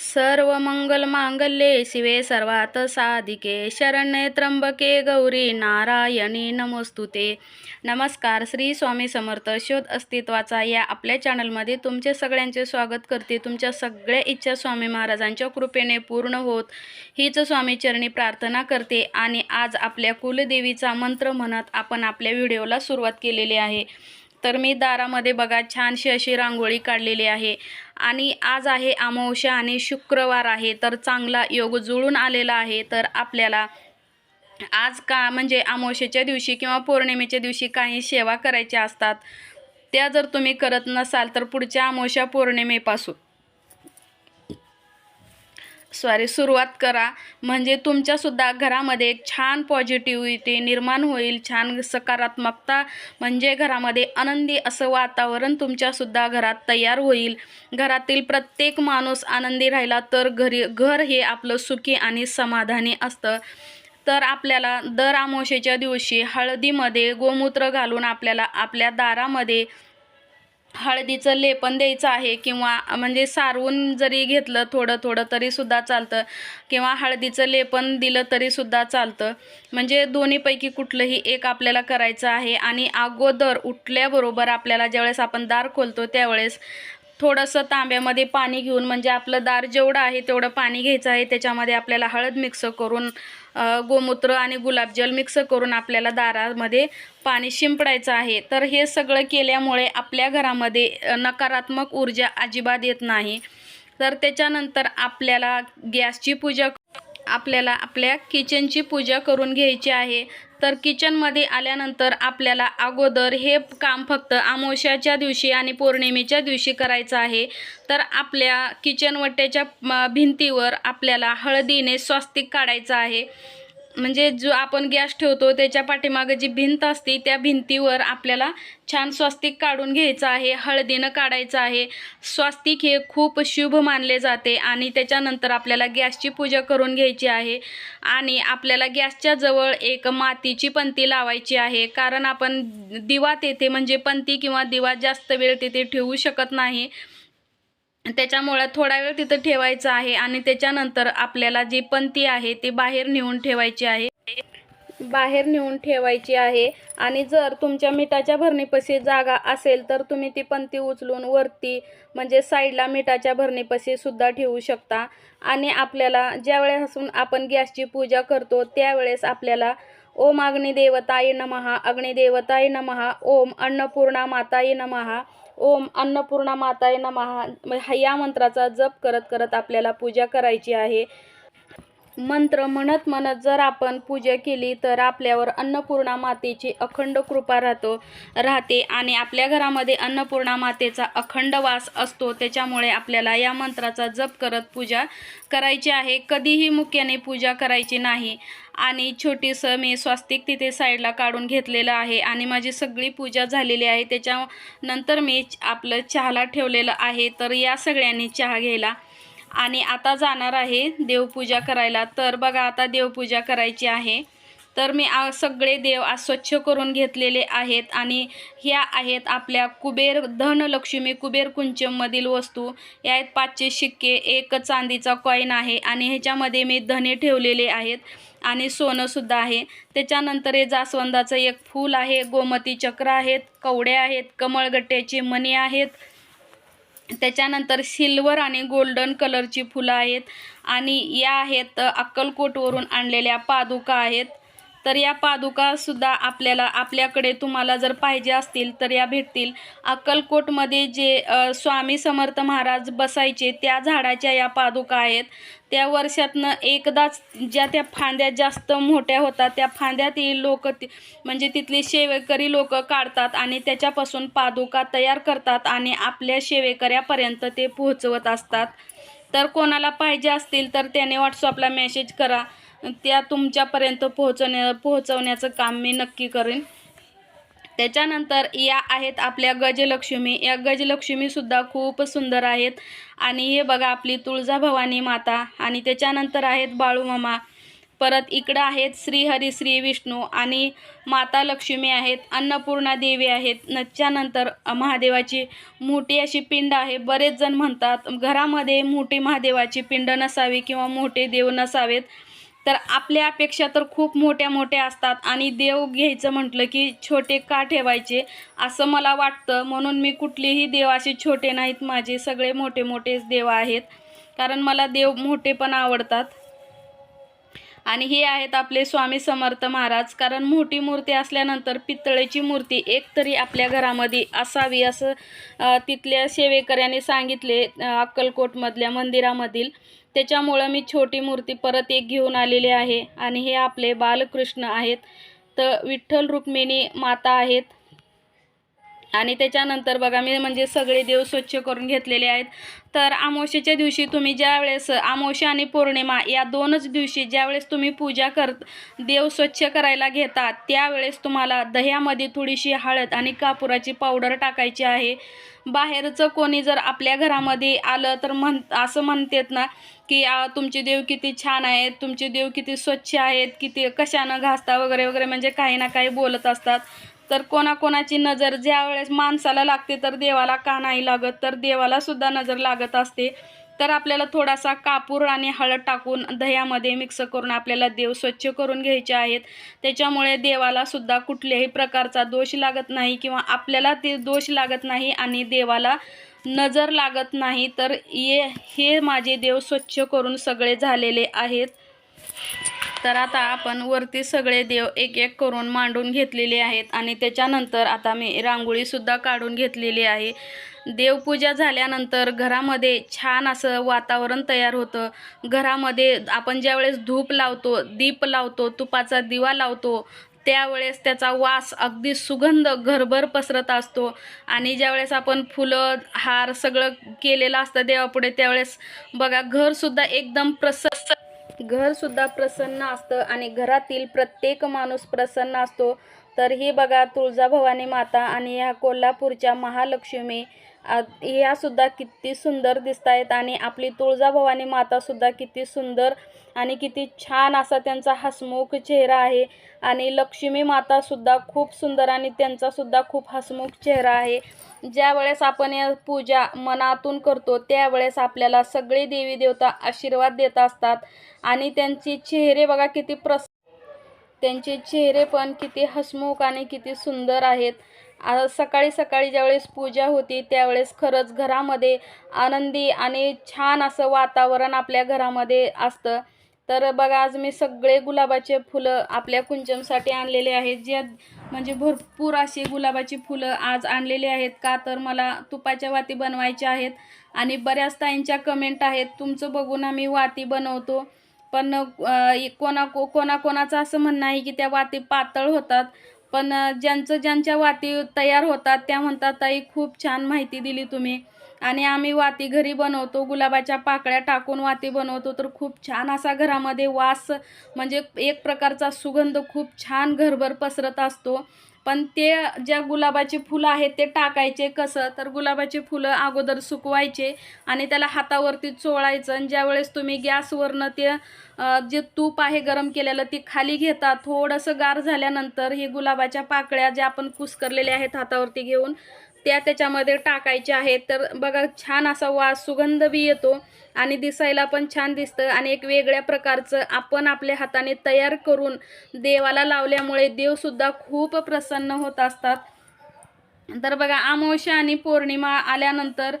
सर्व मंगल मांगल्ये शिवे सर्वात साधिके शरण्ये त्र्यंबके गौरी नारायणी नमोस्तुते नमस्कार श्री स्वामी समर्थ शोध अस्तित्वाचा या आपल्या चॅनलमध्ये तुमचे सगळ्यांचे स्वागत करते. तुमच्या सगळ्या इच्छा स्वामी महाराजांच्या कृपेने पूर्ण होत हीच स्वामी चरणी प्रार्थना करते आणि आज आपल्या कुलदेवीचा मंत्र म्हणत आपण आपल्या व्हिडिओला सुरुवात केलेली आहे. तर मी दारामध्ये बघा छानशी अशी रांगोळी काढलेली आहे. आणि आज आहे अमावस्या आणि शुक्रवार आहे तर चांगला योग जुळून आलेला आहे. तर आपल्याला आज का म्हणजे अमावस्येच्या दिवशी किंवा पौर्णिमेच्या दिवशी काही सेवा करायच्या असतात त्या जर तुम्ही करत नसाल तर पुढच्या अमावस्या पौर्णिमेपासून. सॉरी सुरुवात करा. म्हणजे तुमच्यासुद्धा घरामध्ये एक छान पॉझिटिव्हिटी निर्माण होईल छान सकारात्मकता म्हणजे घरामध्ये आनंदी असं वातावरण तुमच्यासुद्धा घरात तयार होईल. घरातील प्रत्येक माणूस आनंदी राहिला तर घरी घर हे आपलं सुखी आणि समाधानी असतं. तर आपल्याला दर आमोशेच्या दिवशी हळदीमध्ये गोमूत्र घालून आपल्याला आपल्या दारामध्ये हळदीचं लेपन द्यायचं आहे किंवा म्हणजे सारवून जरी घेतलं थोडं थोडं तरीसुद्धा चालतं किंवा हळदीचं लेपन दिलं तरीसुद्धा चालतं. म्हणजे दोन्हीपैकी कुठलंही एक आपल्याला करायचं आहे आणि अगोदर उठल्याबरोबर आपल्याला ज्यावेळेस आपण दार खोलतो त्यावेळेस थोडंसं तांब्यामध्ये पाणी घेऊन म्हणजे आपलं दार जेवढं आहे तेवढं पाणी घ्यायचं आहे. त्याच्यामध्ये आपल्याला हळद मिक्स करून गोमूत्र आणि गुलाबजल मिक्स करून आपल्याला दारामध्ये पाणी शिंपडायचं आहे. तर हे सगळं केल्यामुळे आपल्या घरामध्ये नकारात्मक ऊर्जा अजिबात येत नाही. तर त्याच्यानंतर आपल्याला गॅसची पूजा आपल्याला आपल्या किचनची पूजा करून घ्यायची आहे. तर किचनमध्ये आल्यानंतर आपल्याला अगोदर हे काम फक्त अमावस्याच्या दिवशी आणि पौर्णिमेच्या दिवशी करायचं आहे. तर आपल्या किचनवट्ट्याच्या भिंतीवर आपल्याला हळदीने स्वास्तिक काढायचं आहे. म्हणजे जो आपण गॅस ठेवतो त्याच्या पाठीमागं जी भिंत असते त्या भिंतीवर आपल्याला छान स्वास्तिक काढून घ्यायचं आहे हळदीनं काढायचं आहे. स्वास्तिक हे खूप शुभ मानले जाते आणि त्याच्यानंतर आपल्याला गॅसची पूजा करून घ्यायची आहे आणि आपल्याला गॅसच्या जवळ एक मातीची पंती लावायची आहे. कारण आपण दिवा तेथे म्हणजे पंती किंवा दिवा जास्त वेळ तिथे ठेवू शकत नाही. त्याच्यामुळं थोडा वेळ तिथं ठेवायचं आहे आणि त्याच्यानंतर आपल्याला जी पंती आहे ती बाहेर नेऊन ठेवायची आहे. बाहेर नेऊन ठेवायची आहे आणि जर तुमच्या मिठाच्या भरणीपाशी जागा असेल तर तुम्ही ती पंती उचलून वरती म्हणजे साईडला मिठाच्या भरणीपाशी सुद्धा ठेवू शकता. आणि आपल्याला ज्यावेळेपासून आपण गॅसची पूजा करतो त्यावेळेस आपल्याला ओम अग्निदेवताय नमहा अग्निदेवताय नमहा ओम अन्नपूर्णा माताय नमहा ओम अन्नपूर्णा माताय नमहा म- या मंत्राचा जप करत करत आपल्याला पूजा करायची आहे. मंत्र म्हणत म्हणत जर आपण पूजा केली तर आपल्यावर अन्नपूर्णा मातेची अखंड कृपा राहतो राहते आणि आपल्या घरामध्ये अन्नपूर्णा मातेचा अखंड वास असतो. त्याच्यामुळे आपल्याला या मंत्राचा जप करत पूजा करायची आहे. कधीही मुख्याने पूजा करायची नाही. आणि छोटीसं मी स्वास्तिक तिथे साईडला काढून घेतलेलं आहे आणि माझी सगळी पूजा झालेली आहे. त्याच्यानंतर मी आपलं चहाला ठेवलेलं आहे. तर या सगळ्यांनी चहा घ्यायला. आणि आता जाणार आहे देवपूजा करायला. तर बघा आता देवपूजा करायची आहे. तर मी आ सगळे देव आज स्वच्छ करून घेतलेले आहेत. आणि ह्या आहेत आपल्या कुबेर धनलक्ष्मी कुबेर कुंचममधील वस्तू. या आहेत पाचशे शिक्के एक चांदीचा कॉईन आहे. आणि ह्याच्यामध्ये मी धने ठेवलेले आहेत. आणि सोनंसुद्धा आहे. त्याच्यानंतर हे जास्वंदाचं एक फूल आहे. गोमती चक्र आहेत कवडे आहेत कमळगट्ट्याचे मणी आहेत. त्याच्यानंतर सिल्वर आणि गोल्डन कलरची फुलं आहेत. आणि या आहेत अक्कलकोटवरून आणलेल्या पादुका आहेत. तर या पादुकासुद्धा आपल्याला आपल्याकडे तुम्हाला जर पाहिजे असतील तर या भेटतील. अक्कलकोटमध्ये जे स्वामी समर्थ महाराज बसायचे त्या झाडाच्या या पादुका आहेत. त्या वर्षातनं एकदाच ज्या त्या फांद्या जास्त मोठ्या होतात त्या फांद्या ती लोक म्हणजे तिथली शेवेकरी लोक काढतात आणि त्याच्यापासून पादुका तयार करतात आणि आपल्या शेवेकऱ्यापर्यंत ते पोहोचवत असतात. तर कोणाला पाहिजे असतील तर त्याने व्हॉट्सअपला मेसेज करा. त्या तुमच्यापर्यंत पोहोचवण्या पोहोचवण्याचं काम मी नक्की करेन. त्याच्यानंतर या आहेत आपल्या गजलक्ष्मी. या गजलक्ष्मीसुद्धा खूप सुंदर आहेत. आणि हे बघा आपली तुळजाभवानी माता. आणि त्याच्यानंतर आहेत बाळूमामा परत इकडं आहेत श्रीहरी श्री विष्णू. आणि माता लक्ष्मी आहेत अन्नपूर्णा देवी आहेत. त्याच्यानंतर महादेवाची मोठी अशी पिंड आहे. बरेच जण म्हणतात घरामध्ये मोठी महादेवाची पिंड नसावी किंवा मोठे देव नसावेत. तर आपल्या अपेक्षा तर खूप मोठ्या मोठ्या असतात आणि देव घ्यायचं म्हटलं की छोटे का ठेवायचे असं मला वाटतं. म्हणून मी कुठलेही देव असे छोटे नाहीत. माझे सगळे मोठे मोठेच देव आहेत. कारण मला देव मोठे पण आवडतात. आणि हे आहेत आपले स्वामी समर्थ महाराज. कारण मोठी मूर्ती असल्यानंतर पितळेची मूर्ती एक तरी आपल्या घरामध्ये असावी असं तिथल्या सेवेकऱ्याने सांगितले अक्कलकोटमधल्या मंदिरामधील. त्याच्यामुळं मी छोटी मूर्ती परत एक घेऊन आलेली आहे. आणि हे आपले बालकृष्ण आहेत. तर विठ्ठल रुक्मिणी माता आहेत. आणि त्याच्यानंतर बघा मी म्हणजे सगळे देव स्वच्छ करून घेतलेले आहेत. तर अमावस्येच्या दिवशी तुम्ही ज्या वेळेस आणि पौर्णिमा या दोनच दिवशी ज्यावेळेस तुम्ही पूजा कर देव स्वच्छ करायला घेता त्यावेळेस तुम्हाला दह्यामध्ये थोडीशी हळद आणि कापुराची पावडर टाकायची आहे. बाहेरचं कोणी जर आपल्या घरामध्ये आलं तर म्हण असं म्हणतात ना की तुमचे देव किती छान आहेत तुमचे देव किती स्वच्छ आहेत किती कशानं घासता वगैरे वगैरे म्हणजे काही ना काही बोलत असतात. तर कोणाकोणाची नजर ज्या वेळेस माणसाला लागते तर देवाला का नाही लागत तर देवाला सुद्धा नजर लागत असते. तर आपल्याला थोडासा कापूर आणि हळद टाकून दह्यामध्ये मिक्स करून आपल्याला देव स्वच्छ करून घ्यायचे आहेत. त्याच्यामुळे देवाला सुद्धा कुठल्याही प्रकारचा दोष लागत नाही किंवा आपल्याला ते दोष लागत नाही आणि देवाला नजर लागत नाही. तर ये हे माझे देव स्वच्छ करून सगळे झालेले आहेत. तर आता आपण वरती सगळे देव एक एक करून मांडून घेतलेले आहेत आणि त्याच्यानंतर आता मी रांगोळीसुद्धा काढून घेतलेली आहे. देवपूजा झाल्यानंतर घरामध्ये छान असं वातावरण तयार होतं. घरामध्ये आपण ज्यावेळेस धूप लावतो दीप लावतो तुपाचा दिवा लावतो त्यावेळेस त्याचा वास अगदी सुगंध घरभर पसरत असतो. आणि ज्यावेळेस आपण फुलं हार सगळं केलेलं असतं देवापुढे त्यावेळेस बघा घरसुद्धा एकदम प्रसस्त घरसुद्धा प्रसन्न असतं आणि घरातील प्रत्येक माणूस प्रसन्न असतो. तर ही बघा तुळजाभवानी माता आणि ह्या कोल्हापूरच्या महालक्ष्मी आ, ह्या सुद्धा किती सुंदर दिसत आहेत आणि आपली तुळजाभवानी मातासुद्धा किती सुंदर आणि किती छान असा त्यांचा हसमुख चेहरा आहे. आणि लक्ष्मी मातासुद्धा खूप सुंदर आणि त्यांचासुद्धा खूप हसमुख चेहरा आहे. ज्या वेळेस आपण या पूजा मनातून करतो त्यावेळेस आपल्याला सगळे देवी देवता आशीर्वाद देत असतात. आणि त्यांची चेहरे बघा किती प्रस त्यांचे चेहरे पण किती हसमुख आणि किती सुंदर आहेत. सकाळी सकाळी ज्यावेळेस पूजा होती त्यावेळेस खरंच घरामध्ये आनंदी आणि छान असं वातावरण आपल्या घरामध्ये असतं. तर बघा आज मी सगळे गुलाबाचे फुलं आपल्या कुंचमसाठी आणलेले आहेत. जे म्हणजे भरपूर अशी गुलाबाची फुलं आज आणलेली आहेत. का तर मला तुपाच्या वाती बनवायच्या आहेत आणि बऱ्याच ताईंच्या कमेंट आहेत. तुमचं बघून आम्ही वाती बनवतो. पण कोणा को कोणाकोणाचं असं म्हणणं आहे की त्या वाती पातळ होतात. पण ज्यांचं ज्यांच्या वाती तयार होतात त्या म्हणतात ताई खूप छान माहिती दिली तुम्ही. आणि आम्ही वाती घरी बनवतो गुलाबाच्या पाकळ्या टाकून वाती बनवतो. तर खूप छान असा घरामध्ये वास म्हणजे एक प्रकारचा सुगंध खूप छान घरभर पसरत असतो. पण ते ज्या गुलाबाचे फुलं आहेत ते टाकायचे कसं? तर गुलाबाचे फुलं अगोदर सुकवायचे आणि त्याला हातावरती चोळायचं आणि ज्यावेळेस तुम्ही गॅसवरनं ते जे तूप आहे गरम केलेलं ते खाली घेता थोडंसं गार झाल्यानंतर हे गुलाबाच्या पाकळ्या ज्या आपण कुस्करलेल्या आहेत हातावरती घेऊन त्या त्याच्यामध्ये टाकायच्या आहेत. तर बघा छान असा वास सुगंध बी येतो आणि दिसायला पण छान दिसतं. आणि एक वेगळ्या प्रकारचं आपण आपल्या हाताने तयार करून देवाला लावल्यामुळे देवसुद्धा खूप प्रसन्न होत असतात. तर बघा अमावस्या आणि पौर्णिमा आल्यानंतर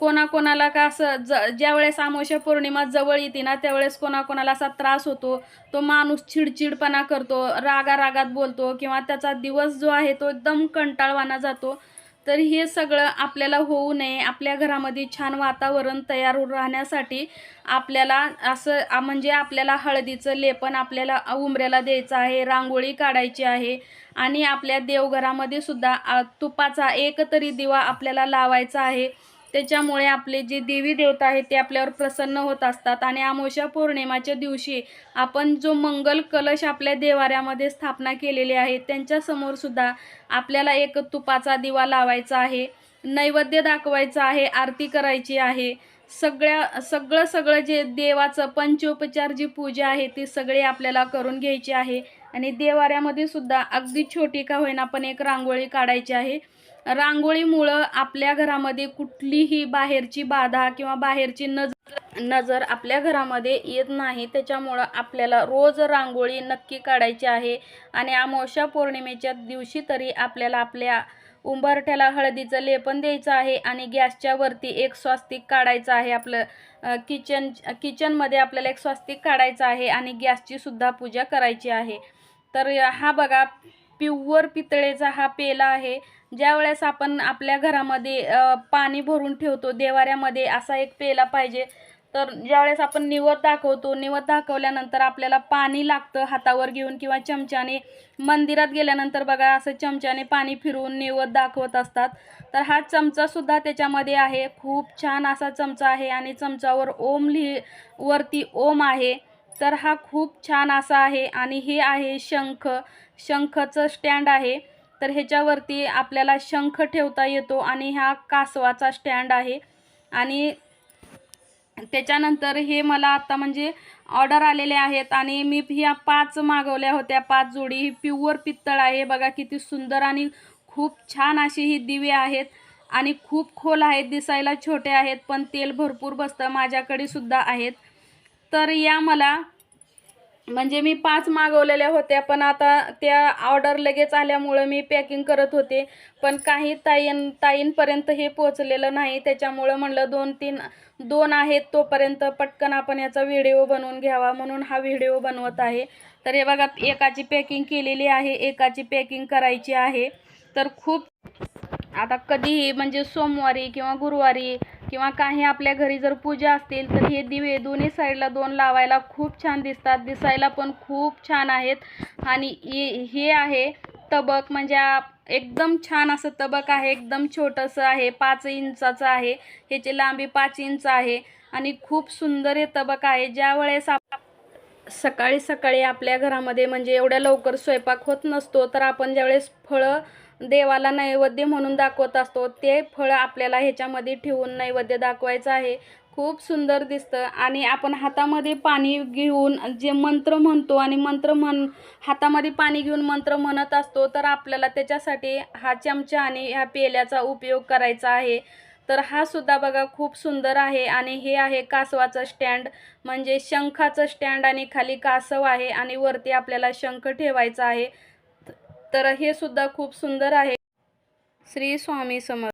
कोणाकोणाला का असं ज ज्यावेळेस अमावस्या पौर्णिमा जवळ येते ना त्यावेळेस कोणाकोणाला असा त्रास होतो. तो माणूस चिडचिडपणा करतो रागा रागात बोलतो किंवा त्याचा दिवस जो आहे तो एकदम कंटाळवाना जातो. तर हे सगळं आपल्याला होऊ नये. आपल्या घरामध्ये छान वातावरण तयार राहण्यासाठी आपल्याला असं म्हणजे आपल्याला हळदीचं लेपन आपल्याला उंबऱ्याला द्यायचं आहे रांगोळी काढायची आहे आणि आपल्या देवघरामध्ये सुद्धा तुपाचा एक तरी दिवा आपल्याला लावायचा आहे. त्याच्यामुळे आपले जे देवी देवता आहेत ते आपल्यावर प्रसन्न होत असतात. आणि अमावस्या पौर्णिमाच्या दिवशी आपण जो मंगल कलश आपल्या देवाऱ्यामध्ये स्थापना केलेली आहे त्यांच्यासमोर सुद्धा आपल्याला एक तुपाचा दिवा लावायचा आहे नैवेद्य दाखवायचा आहे आरती करायची आहे. सगळ्या सगळं सगळं जे देवाचं पंचोपचार जी पूजा आहे ती सगळी आपल्याला करून घ्यायची आहे. आणि देवाऱ्यामध्ये सुद्धा अगदी छोटी का होईना पण एक रांगोळी काढायची आहे. रांगोळीमुळं आपल्या घरामध्ये कुठलीही बाहेरची बाधा किंवा बाहेरची नजर नजर आपल्या घरामध्ये येत नाही. त्याच्यामुळं आपल्याला रोज रांगोळी नक्की काढायची आहे. आणि अमावस्या पौर्णिमेच्या दिवशी तरी आपल्याला आपल्या उंबरठ्याला हळदीचं लेपन द्यायचं आहे आणि गॅसच्या वरती एक स्वास्तिक काढायचं आहे आपलं किचन किचनमध्ये आपल्याला एक स्वास्तिक काढायचं आहे आणि गॅसची सुद्धा पूजा करायची आहे. तर हा बघा प्युअर पितळेचा हा पेला आहे. ज्यावेळेस आपण आपल्या घरामध्ये पाणी भरून ठेवतो देवाऱ्यामध्ये असा एक पेला पाहिजे. तर ज्यावेळेस आपण निवद दाखवतो निवद दाखवल्यानंतर आपल्याला पाणी लागतं हातावर घेऊन किंवा चमच्याने. मंदिरात गेल्यानंतर बघा असं चमच्याने पाणी फिरवून निवद दाखवत असतात. तर हा चमचासुद्धा त्याच्यामध्ये आहे. खूप छान असा चमचा आहे आणि चमचावर ओम लिहि वरती ओम आहे. तर हा खूप छान असा आहे आणि हे आहे शंख. शंखचं स्टँड आहे. तर ह्याच्यावरती आपल्याला शंख ठेवता येतो आणि हा कासवाचा स्टँड आहे. आणि त्याच्यानंतर हे मला आत्ता म्हणजे ऑर्डर आलेले आहेत आणि मी ह्या पाच मागवल्या होत्या. पाच जोडी. ही प्युअर पित्तळ आहे. बघा किती सुंदर आणि खूप छान अशी ही दिवे आहेत. आणि खूप खोल आहेत. दिसायला छोटे आहेत पण तेल भरपूर बसतं. माझ्याकडे सुद्धा आहेत. तर या मला. म्हणजे मी पाच मागवलेल्या होत्या पण आता त्या ऑर्डर लगेच आल्यामुळं मी पॅकिंग करत होते. पण काही ताईं ताईंपर्यंत हे पोचलेलं नाही. त्याच्यामुळं म्हणलं दोन तीन दोन आहेत तोपर्यंत पटकन आपण याचा व्हिडिओ बनवून घ्यावा म्हणून हा व्हिडिओ बनवत आहे. तर हे बघा एकाची पॅकिंग केलेली आहे एकाची पॅकिंग करायची आहे. तर खूप आता कधीही म्हणजे सोमवारी किंवा गुरुवारी किंवा काही आपल्या घरी जर पूजा असतील तर हे दिवे दोन्ही साईडला दोन लावायला खूप छान दिसतात. दिसायला पण खूप छान आहेत. आणि हे हे आहे तबक म्हणजे एकदम छान असं तबक आहे. एकदम छोटंसं आहे. पाच इंचाचं आहे. ह्याची लांबी पाच इंच आहे. आणि खूप सुंदर हे तबक आहे. ज्या वेळेस आप सकाळी सकाळी आपल्या घरामध्ये म्हणजे एवढ्या लवकर स्वयंपाक होत नसतो तर आपण ज्यावेळेस फळं देवाला नैवेद्य म्हणून दाखवत असतो. ते फळं आपल्याला ह्याच्यामध्ये ठेवून नैवेद्य दाखवायचं आहे. खूप सुंदर दिसतं. आणि आपण हातामध्ये पाणी घेऊन जे मंत्र म्हणतो आणि मंत्र म्हण हातामध्ये पाणी घेऊन मंत्र म्हणत असतो तर आपल्याला त्याच्यासाठी हा चमचा आणि ह्या पेल्याचा उपयोग करायचा आहे. तर हा सुद्धा बघा खूप सुंदर आहे. आणि हे आहे कासवाचं स्टँड. म्हणजे शंखाचं स्टँड आणि खाली कासव आहे आणि वरती आपल्याला शंख ठेवायचा आहे. तर हे सुद्धा खूप सुंदर आहे. श्री स्वामी समर्थ.